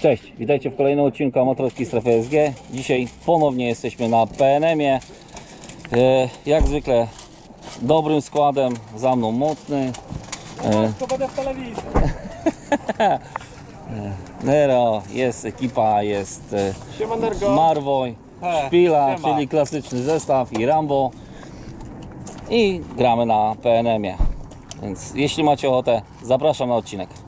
Cześć, witajcie w kolejnym odcinku Amatorskiej Strefy SG. Dzisiaj ponownie jesteśmy na PNM-ie. E, jak zwykle dobrym składem, za mną mocny. E, będę w telewizji. Nero, jest ekipa, jest e. Marwoj, Szpila, czyli klasyczny zestaw i Rambo. I gramy na PNM-ie. Więc jeśli macie ochotę, zapraszam na odcinek.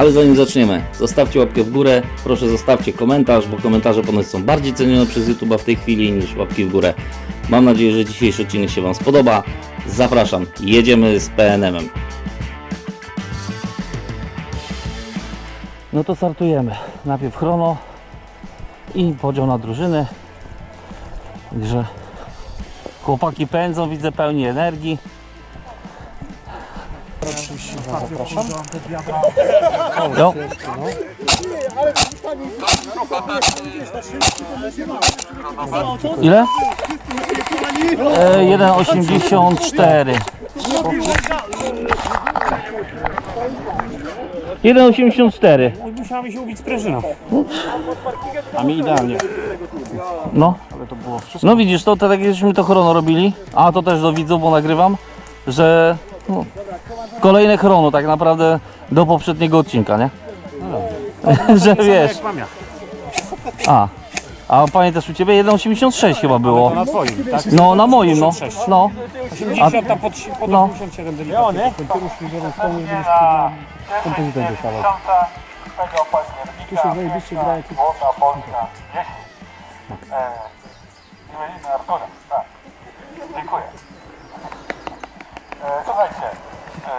Ale zanim zaczniemy, zostawcie łapkę w górę, proszę zostawcie komentarz, bo komentarze ponoć są bardziej cenione przez YouTube'a w tej chwili niż łapki w górę. Mam nadzieję, że dzisiejszy odcinek się Wam spodoba. Zapraszam, jedziemy z PNM-em. No to startujemy. Najpierw chrono i podział na drużyny. Także chłopaki pędzą, widzę pełni energii. Jo. Ile? E, 1,84 1,84 Musiała mi się ubić sprężyna. A mi idealnie. No, Ale to było wszystko. no widzisz, to, to tak żeśmy to chrono robili, a to też do widzów, bo nagrywam, że no, kolejne chrono tak naprawdę do poprzedniego odcinka, nie? że wiesz, Jak mam ja. a, a pamiętasz u Ciebie 1,86 chyba To było. na twoim, tak? No, na moim, no, 86. no, 80 tam pod, pod No. 87 delikatnie. Że kurwa kompozytem dostawał. Tu się zajebiście gra jak Imieniny Artura, tak. Dziękuję. E, słuchajcie, e,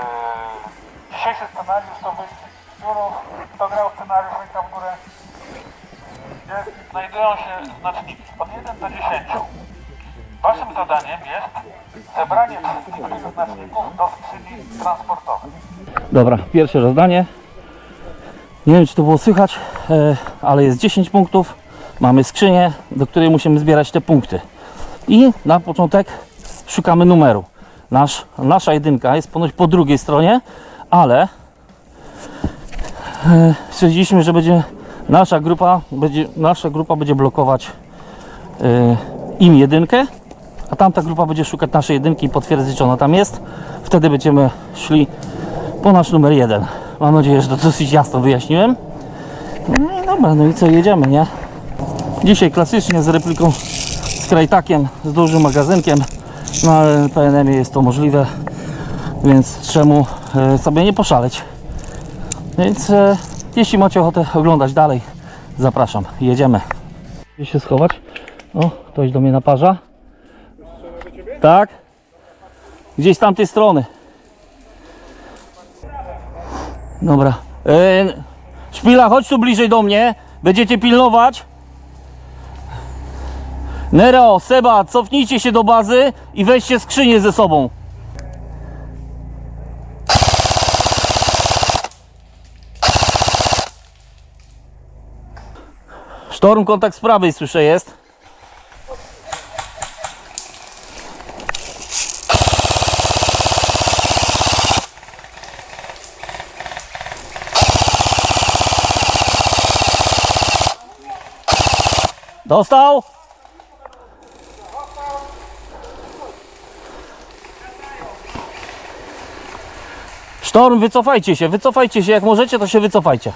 dzisiejszy scenariusz to wyścig piórów. Kto grał scenariusz ręka w górę? Jest, znajdują się znaczniki od 1 do 10. Waszym zadaniem jest zebranie wszystkich tych znaczników do skrzyni transportowej. Dobra, pierwsze rozdanie. Nie wiem, czy to było słychać, e, ale jest 10 punktów. Mamy skrzynię, do której musimy zbierać te punkty. I na początek szukamy numeru. Nasz, nasza jedynka jest ponoć po drugiej stronie, ale e, stwierdziliśmy, że będzie nasza grupa będzie, nasza grupa będzie blokować e, im jedynkę, a tamta grupa będzie szukać naszej jedynki i potwierdzić, czy ona tam jest. Wtedy będziemy szli po nasz numer jeden. Mam nadzieję, że to dosyć jasno wyjaśniłem. No i dobra, no i co, jedziemy, nie? Dzisiaj klasycznie z repliką z krajtakiem, z dużym magazynkiem. Na PNM jest to możliwe, więc czemu e, sobie nie poszaleć? Więc e, jeśli macie ochotę oglądać dalej, zapraszam, jedziemy. Gdzie się schować? O, ktoś do mnie naparza. Tak? Gdzieś z tamtej strony. Dobra. E, szpila, chodź tu bliżej do mnie. Będziecie pilnować. Nero, Seba, cofnijcie się do bazy i weźcie skrzynię ze sobą. Sztorm, kontakt z prawej słyszę jest. Dostał? Sztorm, wycofajcie się, wycofajcie się, jak możecie, to się wycofajcie.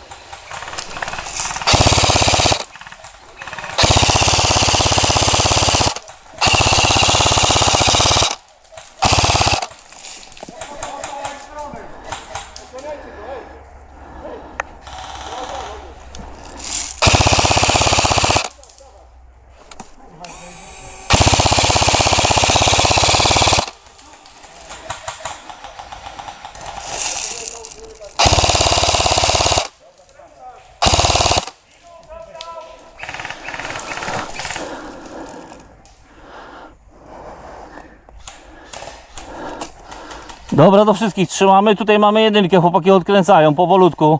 Dobra, do wszystkich trzymamy. Tutaj mamy jedynkę, chłopaki odkręcają powolutku.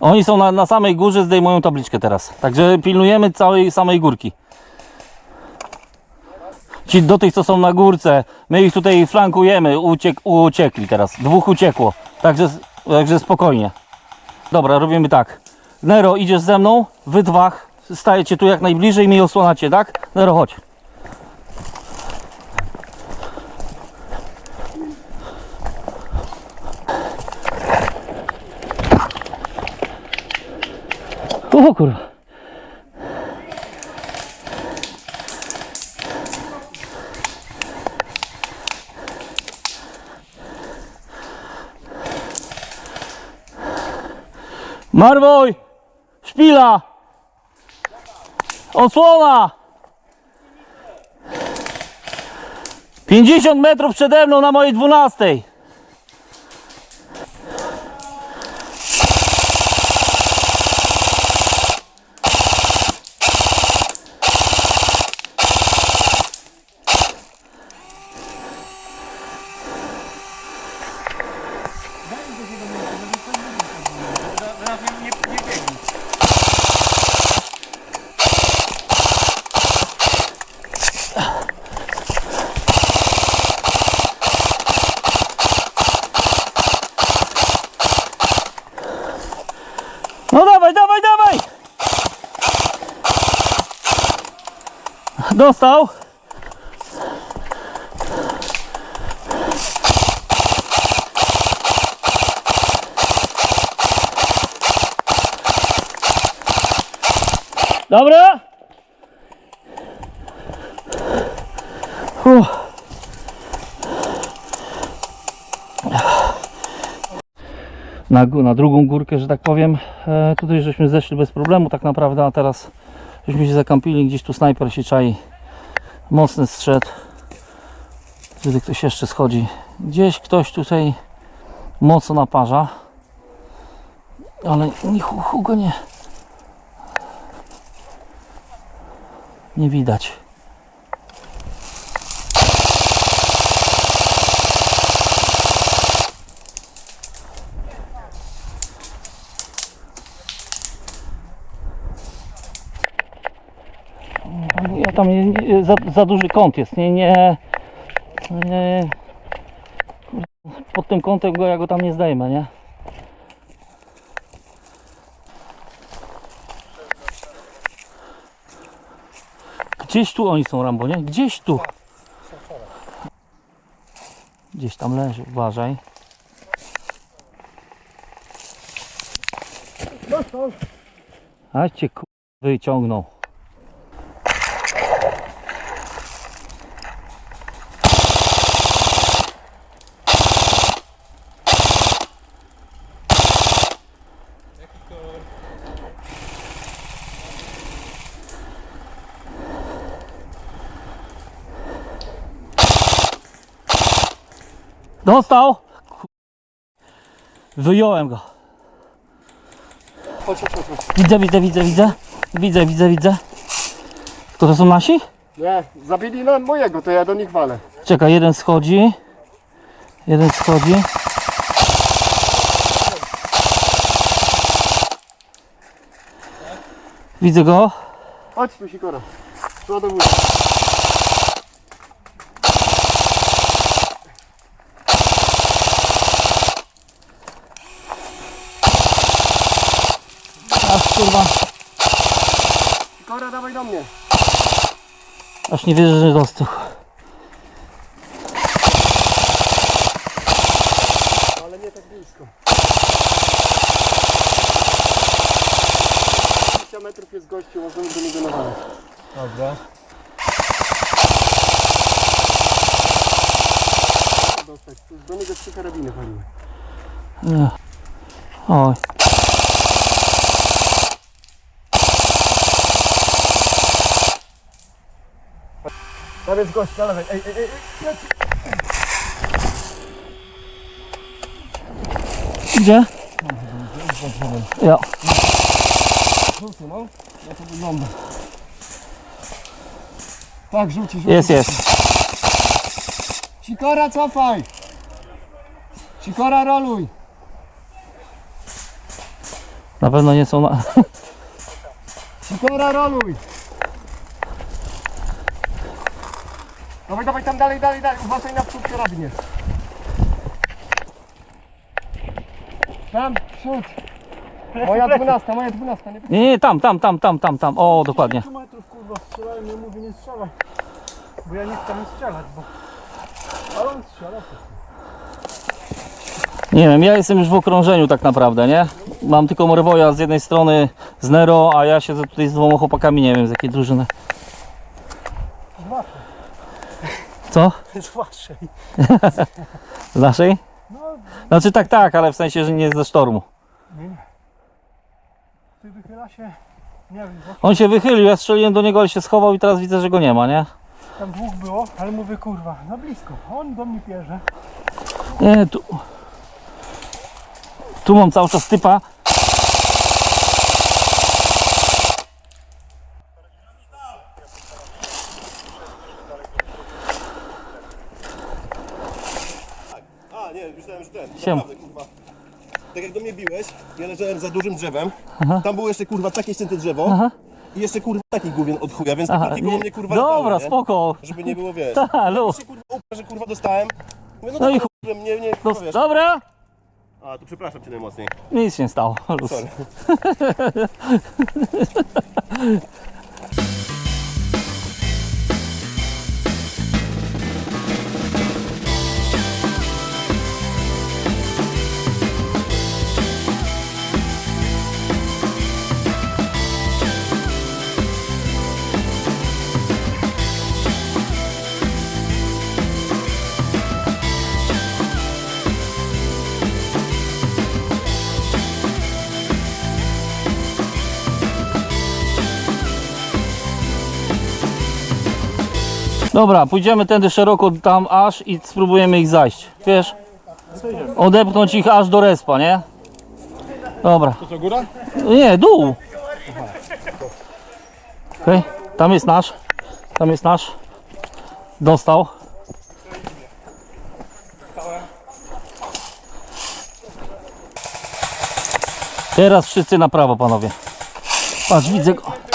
Oni są na, na samej górze, zdejmują tabliczkę teraz. Także pilnujemy całej samej górki. Ci do tych, co są na górce, my ich tutaj flankujemy, uciek, uciekli teraz. Dwóch uciekło, także, także spokojnie. Dobra, robimy tak. Nero, idziesz ze mną, wy dwach stajecie tu jak najbliżej i mnie osłanacie, tak? Nero, chodź. O kurwa. Marwoj! Szpila! Osłona! 50 metrów przede mną na mojej 12. No dawaj, dawaj, dawaj! Dostał. Dobra. Uff. na, na drugą górkę, że tak powiem. E, tutaj żeśmy zeszli bez problemu tak naprawdę, a teraz żeśmy się zakampili, gdzieś tu snajper się czai. Mocny strzed. Kiedy ktoś jeszcze schodzi. Gdzieś ktoś tutaj mocno naparza. Ale ni hu, hu go nie. Nie widać. Ja tam nie, nie, za, za duży kąt jest, nie, nie, nie pod tym kątem go ja go tam nie zdejmę, nie? Gdzieś tu oni są Rambo, nie? Gdzieś tu. Gdzieś tam leży, uważaj. A cię wyciągnął. Dostał! Wyjąłem go. Chodź, chodź, chodź. Widzę, widzę, widzę, widzę. Widzę, widzę, widzę. To to są nasi? Nie, zabili na mojego, to ja do nich walę. Czekaj, jeden schodzi. Jeden schodzi. Widzę go. Chodź tu, sikora. Przodu Aż kurwa. Sikora, dawaj do mnie. Aż nie wierzę, że dostał. Ale nie tak blisko. 20 metrów jest gościu, możemy do niego nawalać. Dobra. Dostać. Do niego trzy karabiny paliły. Nie. Oj. Tam jest gość, na lewej. Ej, ej, ej. Gdzie? Ja. Żółty, no. Ja to wygląda. Tak, rzuci, rzuci. Jest, jest. Sikora, cofaj! Sikora, roluj! Na pewno nie są na... Sikora, roluj! Dawaj, dawaj, tam dalej, dalej, dalej. Uważaj na przód karabin Tam, przód. Moja dwunasta, moja dwunasta. Nie Nie, nie, tam, tam, tam, tam, tam, tam. O, dokładnie. metrów kurwa strzelałem, nie mówię nie strzelaj. Bo ja nie strzelać, bo... Ale on strzela. Nie wiem, ja jestem już w okrążeniu tak naprawdę, nie? Mam tylko Morwoja z jednej strony z Nero, a ja siedzę tutaj z dwoma chłopakami, nie wiem z jakiej drużyny. Z waszej. Co? Z waszej. Z naszej? No, Znaczy tak, tak, ale w sensie, że nie ze sztormu. nie, nie. Ty wychyla się... Nie wiem, bo On się wychylił, ja strzeliłem do niego, ale się schował i teraz widzę, że go nie ma, nie? tam dwóch było, ale mówię kurwa, na blisko. On do mnie pierze. Nie, tu... Tu mam cały czas typa. A, nie, myślałem, że ten. Siem. Naprawdę, kurwa. Tak jak do mnie biłeś, ja leżałem za dużym drzewem. Tam było jeszcze kurwa takie ścięte drzewo. Aha. I jeszcze kurwa taki główien od chuja, więc Aha, takie koło nie- mnie kurwa Dobra, latały, nie? spoko. Żeby nie było wiesz. Ta, luz. się kurwa upra, że kurwa dostałem. Mówię, no, No i dobra, że mnie, nie, kurwa, wiesz. Dobra, A, tu przepraszam cię najmocniej. nic się nie stało. Luz. Sorry. Dobra, pójdziemy tędy szeroko tam aż i spróbujemy ich zajść. Wiesz? Odepchnąć ich aż do respa, nie? Dobra. To co, góra? Nie, dół. Okej, tam jest nasz. Tam jest nasz. Dostał. Teraz wszyscy na prawo, panowie. Patrz, widzę go.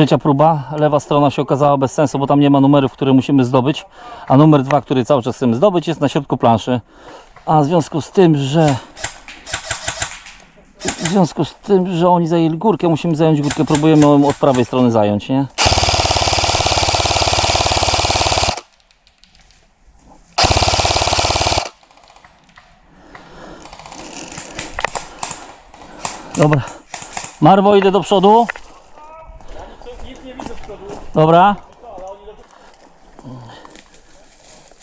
Trzecia próba, lewa strona się okazała bez sensu, bo tam nie ma numerów, które musimy zdobyć, a numer dwa, który cały czas chcemy zdobyć jest na środku planszy. A w związku z tym, że w związku z tym, że oni zajęli górkę, musimy zająć górkę, próbujemy ją od prawej strony zająć, nie? Dobra. Marwo, idę do przodu. Dobra.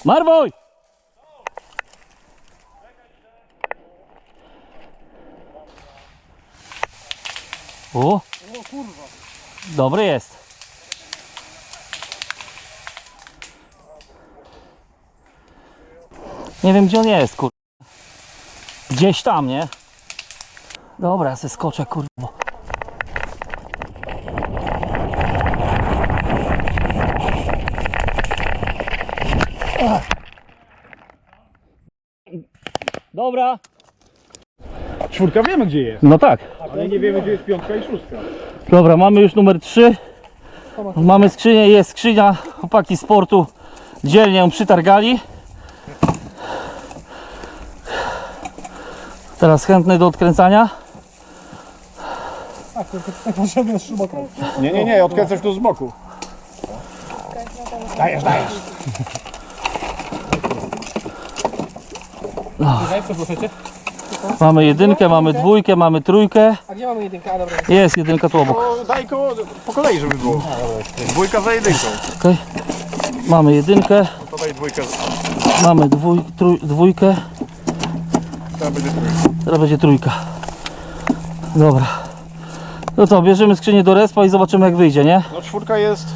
Marwoj! O, Dobry jest. Nie wiem gdzie on jest, kur... Gdzieś tam, nie? Dobra, ja se Czwórka wiemy gdzie jest, No tak. ale nie wiemy gdzie jest piątka i szóstka. Dobra, mamy już numer 3. Mamy skrzynię, jest skrzynia. Chłopaki sportu dzielnie ją przytargali. Teraz chętny do odkręcania. Tak, tak. Nie, nie, nie, odkręcasz tu z boku. Dajesz, dajesz. Mamy jedynkę, mamy dwójkę, mamy trójkę. A gdzie mamy jedynkę? A dobra. Jest jedynka tu obok. O, daj koło, po kolei, żeby było. Dwójka za jedynką. Okay. Mamy jedynkę, To daj dwójkę, mamy dwój, trój, dwójkę. to będzie trójka. Teraz będzie trójka. Dobra. No co, bierzemy skrzynię do respa i zobaczymy jak wyjdzie, nie? No czwórka jest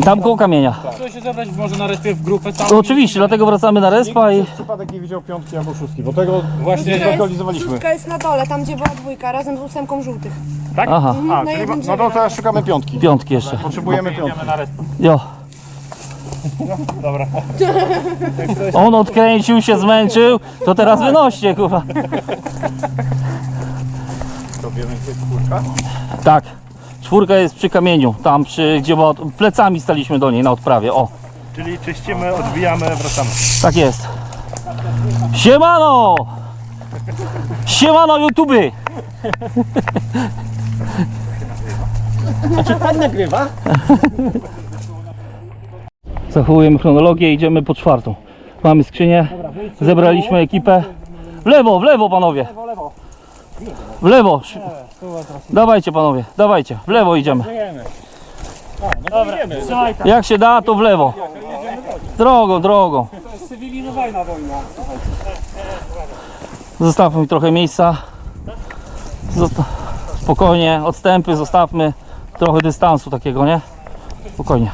Tam koło kamienia. Chcę się zebrać może na respie w grupę całą. To oczywiście, dlatego wracamy na respa i... Przypadek nie widział piątki albo szóstki, bo tego Właśnie. zlokalizowaliśmy. Szóstka jest na dole, tam gdzie była dwójka, razem z ósemką żółtych. Aha, A, na czyli jednym no drzewie. to teraz szukamy piątki. piątki jeszcze. Potrzebujemy piątki. Jo. Dobra. On odkręcił się, zmęczył, to teraz wynoście, kurwa. To wiemy, gdzie jest czwórka. Tak. Czwórka jest przy kamieniu, tam przy, gdzie od- plecami staliśmy do niej na odprawie, o. Czyli czyścimy, odbijamy, wracamy. Tak jest. Siemano! Siemano YouTube! Pan nagrywa? Zachowujemy chronologię, idziemy po czwartą. Mamy skrzynię, zebraliśmy ekipę. W lewo, w lewo panowie! W lewo! Dawajcie panowie, dawajcie, w lewo idziemy. Jak się da, to w lewo. Drogą, drogą. Cywilizowana wojna. Zostawmy mi trochę miejsca. Zosta spokojnie, odstępy zostawmy. Trochę dystansu takiego, nie? Spokojnie.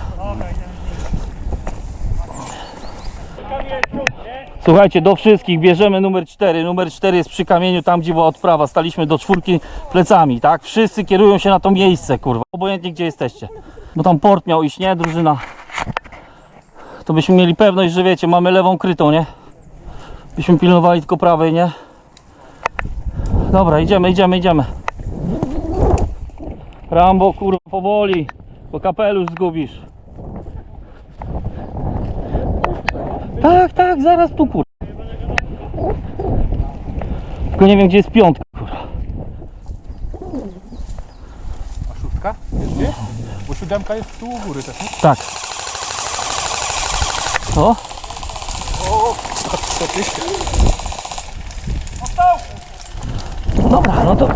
Słuchajcie, do wszystkich bierzemy numer 4. Numer 4 jest przy kamieniu, tam gdzie była odprawa. Staliśmy do czwórki plecami, tak? Wszyscy kierują się na to miejsce, kurwa. Obojętnie gdzie jesteście. Bo tam port miał iść, nie? Drużyna. To byśmy mieli pewność, że wiecie, mamy lewą krytą, nie? Byśmy pilnowali tylko prawej, nie? Dobra, idziemy, idziemy, idziemy. Rambo, kurwa, powoli, bo kapelusz zgubisz. Tak, tak, zaraz tu, kurwa. Tylko nie wiem, gdzie jest piątka, kurwa. A szóstka? Wiesz, Bo siódemka jest tu u góry też, nie? Tak. O, dobra, no to...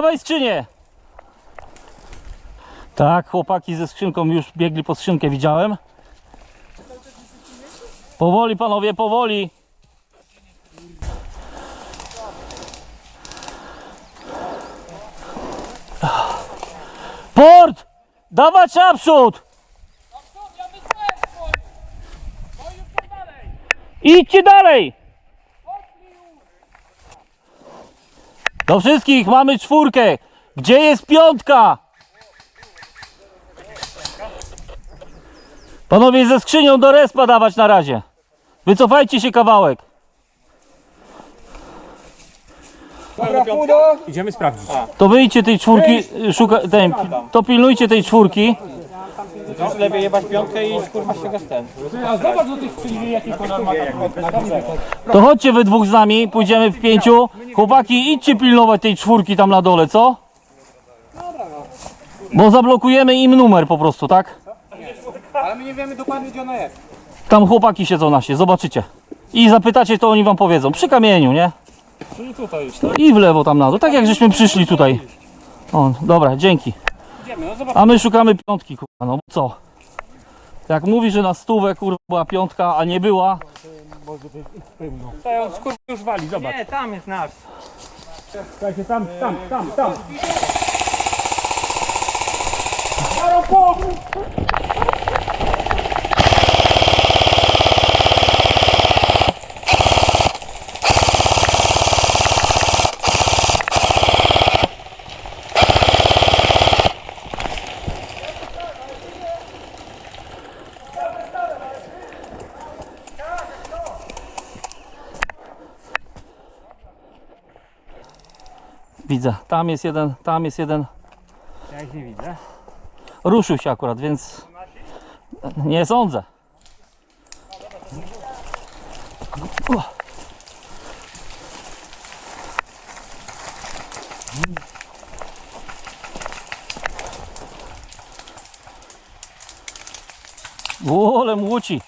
Dawaj skrzynię! Tak, chłopaki ze skrzynką już biegli po skrzynkę, widziałem. Powoli panowie, powoli. Port! Dawać naprzód! Idźcie dalej! Do wszystkich mamy czwórkę. Gdzie jest piątka? Panowie ze skrzynią do respa dawać na razie. Wycofajcie się kawałek. Idziemy sprawdzić. To wyjdźcie tej czwórki, szuka, ten, to pilnujcie tej czwórki. Lepiej jebać piątkę i kurwa ściągasz ten. A zobacz do tych skrzyni jakich kolor ma To chodźcie wy dwóch z nami, pójdziemy w pięciu. Chłopaki, idźcie pilnować tej czwórki tam na dole, co? Bo zablokujemy im numer po prostu, tak? Ale my nie wiemy dokładnie gdzie ona jest. Tam chłopaki siedzą nasi, zobaczycie. I zapytacie, to oni wam powiedzą. Przy kamieniu, nie? Czyli tutaj już. I w lewo tam na dół, tak jak żeśmy przyszli tutaj. O, dobra, dzięki. No zobacz. A my szukamy piątki, kurwa, no bo co? Jak mówi, że na stówę, kurwa, była piątka, a nie była, To ją kurwa już wali, zobacz. Nie, tam jest nasz. Słuchajcie, tam, tam, tam, tam. Widzę, tam jest jeden, tam jest jeden. Ja ich nie widzę. Ruszył się akurat, więc nie sądzę. Wolem łuci.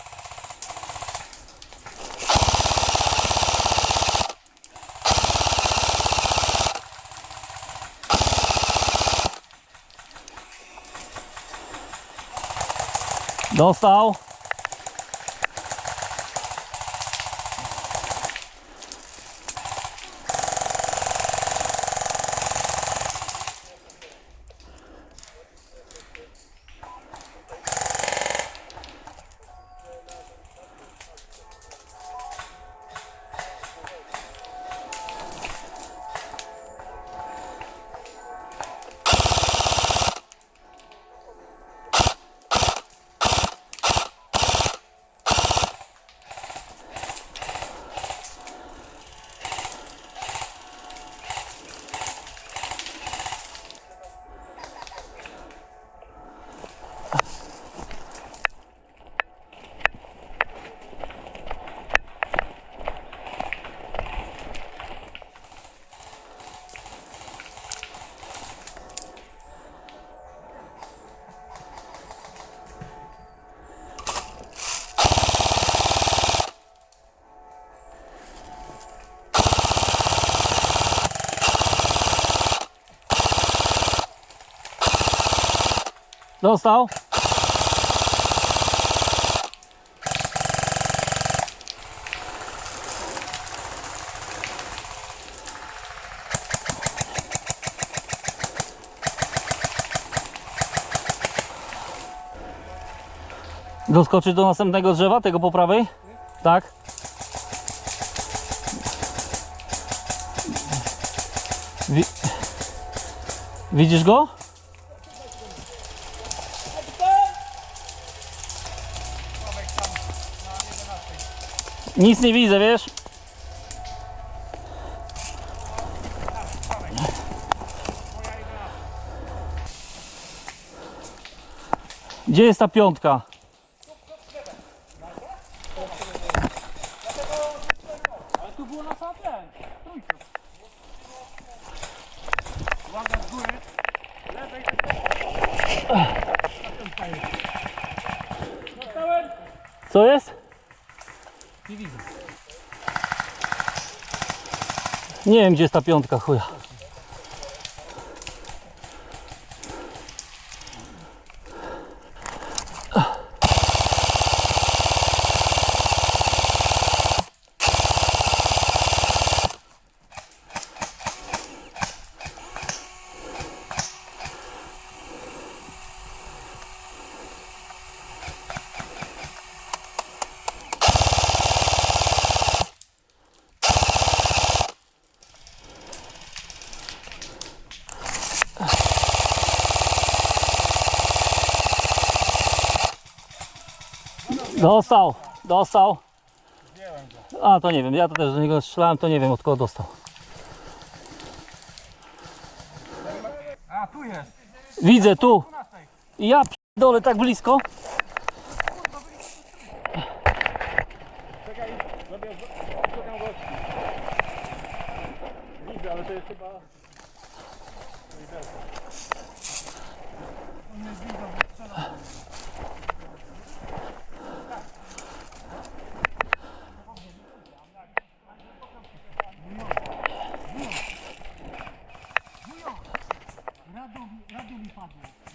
Ale Dostał. Doskoczyć do następnego drzewa, tego po prawej? Tak. Wi Widzisz go? Nic nie widzę, wiesz? Gdzie jest ta piątka? Co jest? Nie wiem gdzie jest ta piątka chuja. Dostał, dostał. A to nie wiem, ja to też do niego strzelałem, to nie wiem od kogo dostał. A, tu jest. Widzę tu. Ja dole tak blisko.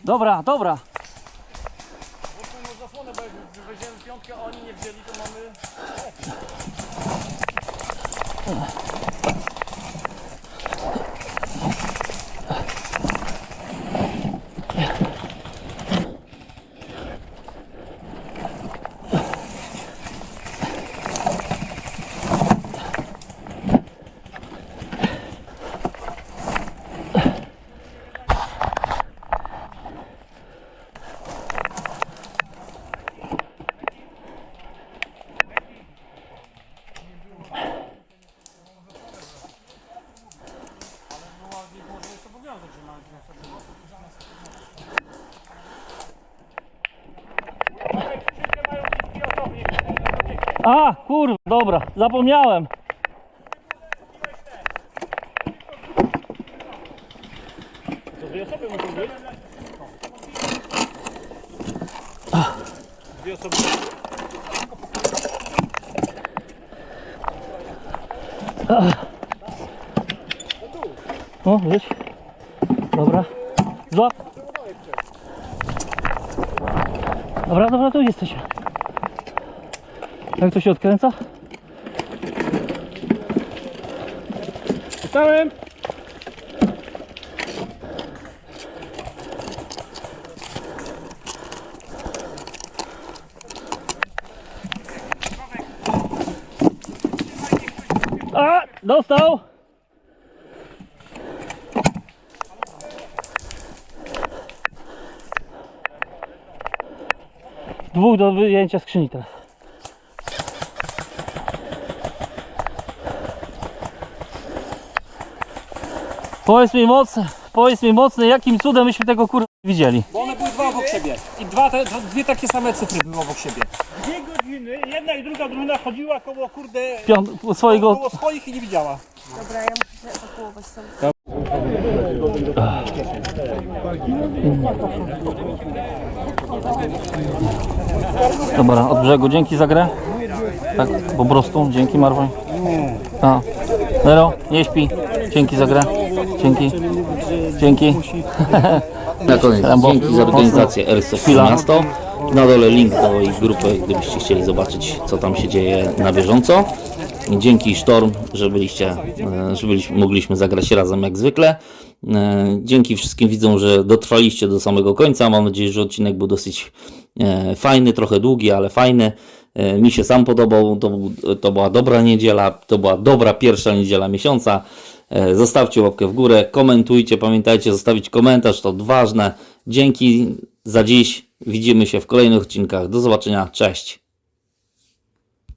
Dobra, dobra. Zapomniałem. To dwie osoby muszą być? No, leć. Dobra. Złap. Dobra, dobra, tu jesteśmy. Jak to się odkręca? A! Dostał! Dwóch do wyjęcia skrzyni teraz. Powiedz mi mocny, powiedz mi mocny, jakim cudem myśmy tego kurwa nie widzieli. Bo one były dwa obok siebie. I dwa te, dwie takie same cyfry były obok siebie. Dwie godziny, jedna i druga drużyna chodziła koło kurde Piąt, swojego koło swoich i nie widziała. Dobra, ja muszę ewakuować stąd. Dobra, od brzegu, dzięki za grę. Tak, po prostu, dzięki Marwoń. A, Nero, nie śpi. Dzięki za grę. Dzięki. Dzięki. Na koniec dzięki za organizację Airsoft. Miasto. Na dole link do ich grupy, gdybyście chcieli zobaczyć, co tam się dzieje na bieżąco. Dzięki Sztorm, że byliście, e, że byliśmy, mogliśmy zagrać razem jak zwykle. E, Dzięki wszystkim widzom, że dotrwaliście do samego końca. Mam nadzieję, że odcinek był dosyć e, fajny, trochę długi, ale fajny. Mi się sam podobał. To, to była dobra niedziela, to była dobra pierwsza niedziela miesiąca. E, Zostawcie łapkę w górę, komentujcie, pamiętajcie zostawić komentarz, to ważne. Dzięki za dziś. Widzimy się w kolejnych odcinkach. Do zobaczenia. Cześć.